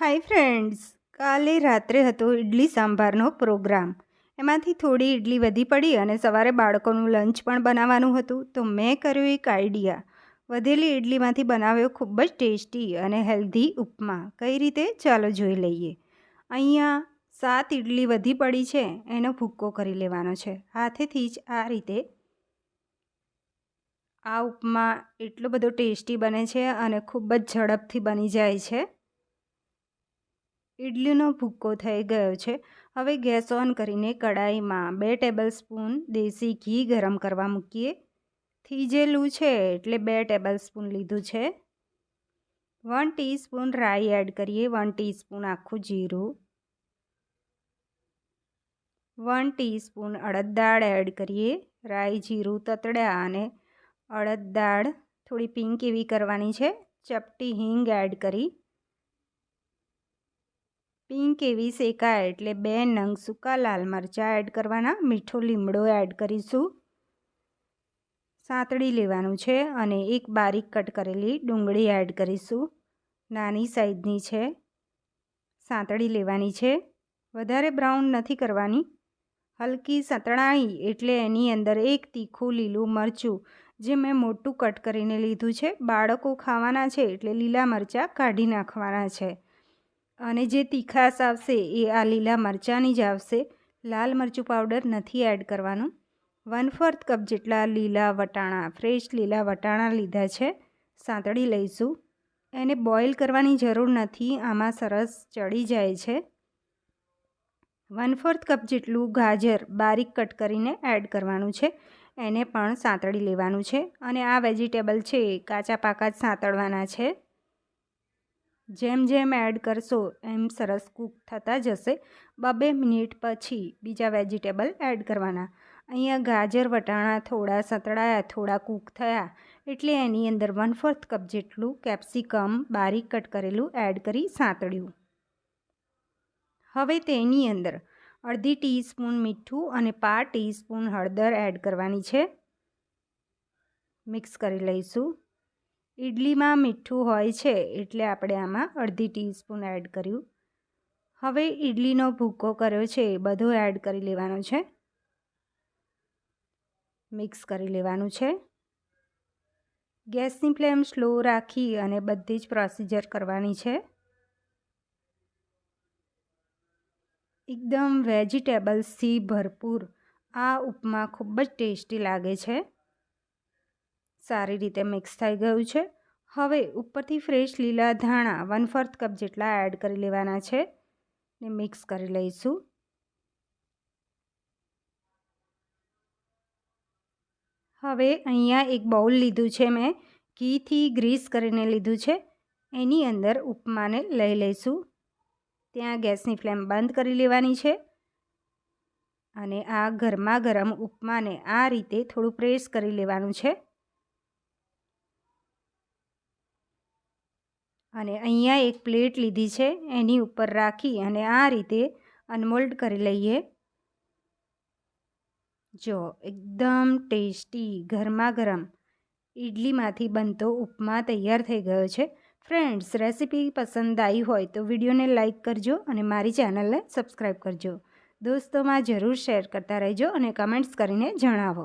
Hi friends કાલે રાત્રે હતો ઇડલી સાંભારનો પ્રોગ્રામ. એમાંથી થોડી ઇડલી વધી પડી અને સવારે બાળકોનું લંચ પણ બનાવવાનું હતું, તો મેં કર્યો એક આઈડિયા. વધેલી ઇડલીમાંથી બનાવ્યો ખૂબ જ ટેસ્ટી અને હેલ્ધી ઉપમા. કઈ રીતે? ચાલો જોઈ લઈએ. અહીંયા સાત ઇડલી વધી પડી છે, એનો ભૂક્કો કરી લેવાનો છે. હાથેથી જ આ રીતે આ ઉપમા એટલો બધો ટેસ્ટી બને છે અને ખૂબ જ ઝડપથી બની જાય છે. ઇડલીનો ભૂક્કો થઈ ગયો છે. હવે ગેસ ઓન કરીને કડાઈમાં બે ટેબલ સ્પૂન દેશી ઘી ગરમ કરવા મૂકીએ. થીજેલું છે એટલે બે ટેબલ સ્પૂન લીધું છે. વન ટીસ્પૂન રાઈ એડ કરીએ. વન ટીસ્પૂન આખું જીરું. વન ટીસ્પૂન અડદ દાળ એડ કરીએ. રાઈ જીરું તતડ્યા અને અડદ દાળ થોડી પિંક એવી કરવાની છે. ચપટી હિંગ એડ કરી. પિંક એવી શેકાય એટલે બે નંગ સૂકા લાલ મરચાં એડ કરવાના, મીઠો લીમડો એડ કરીશું. સાંતળી લેવાનું છે અને એક બારીક કટ કરેલી ડુંગળી એડ કરીશું. નાની સાઈઝની છે. સાંતળી લેવાની છે. વધારે બ્રાઉન નથી કરવાની. હલકી સતણાઈ એટલે એની અંદર એક તીખું લીલું મરચું, જે મેં મોટું કટ કરીને લીધું છે. બાળકો ખાવાના છે એટલે લીલા મરચાં કાઢી નાખવાના છે. અને જે તીખાશ આવશે એ આ લીલા મરચાંની જ આવશે. લાલ મરચું પાવડર નથી એડ કરવાનું. વન ફોર્થ કપ જેટલા લીલા વટાણા, ફ્રેશ લીલા વટાણા લીધા છે. સાંતળી લઈશું. એને બોઇલ કરવાની જરૂર નથી. આમાં સરસ ચડી જાય છે. વન ફોર્થ કપ જેટલું ગાજર બારીક કટ કરીને એડ કરવાનું છે. એને પણ સાંતળી લેવાનું છે. અને આ વેજીટેબલ છે કાચા પાકા જ સાંતળવાના છે. જેમ જેમ એડ કરશો, એમ સરસ કૂક થતા જશે. બબે મિનિટ પછી બીજા વેજીટેબલ એડ કરવાના. અહીંયા ગાજર, વટાણા થોડા સતળાયા, થોડા કૂક થયા. એટલે એની અંદર વન ફોર્થ કપ જેટલું કેપ્સિકમ બારીક કટ કરેલું એડ કરી સાંતળ્યું. હવે તેની અંદર અડધી ટીસ્પૂન મીઠું અને પા ટીસ્પૂન હળદર એડ કરવાની છે. મિક્સ કરી લઈશું. ઇડલીમાં મીઠું હોય છે એટલે આપણે આમાં અડધી ટીસ્પૂન એડ કર્યું. હવે ઇડલીનો ભૂકો કર્યો છે એ બધો એડ કરી લેવાનો છે. મિક્સ કરી લેવાનું છે. ગેસની ફ્લેમ સ્લો રાખી અને બધી જ પ્રોસિજર કરવાની છે. એકદમ વેજીટેબલ્સથી ભરપૂર આ ઉપમા ખૂબ જ ટેસ્ટી લાગે છે. સારી રીતે મિક્સ થઈ ગયું છે. હવે ઉપરથી ફ્રેશ લીલા ધાણા વન ફોર્થ કપ જેટલા એડ કરી લેવાના છે ને મિક્સ કરી લઈશું. હવે અહીંયા એક બાઉલ લીધું છે મેં, ઘીથી ગ્રીસ કરીને લીધું છે. એની અંદર ઉપમાને લઈ લઈશું. ત્યાં ગેસની ફ્લેમ બંધ કરી લેવાની છે અને આ ગરમા ગરમ ઉપમાને આ રીતે થોડું પ્રેસ કરી લેવાનું છે. અને અહીંયા એક પ્લેટ લીધી છે, એની ઉપર રાખી અને આ રીતે અનમોલ્ડ કરી લઈએ. જો, એકદમ ટેસ્ટી ગરમા ગરમ ઇડલીમાંથી બનતો ઉપમા તૈયાર થઈ ગયો છે. ફ્રેન્ડ્સ, રેસીપી પસંદ આવી હોય તો વિડીયોને લાઇક કરજો અને મારી ચેનલને સબસ્ક્રાઈબ કરજો. દોસ્તોમાં જરૂર શેર કરતા રહેજો અને કમેન્ટ્સ કરીને જણાવો.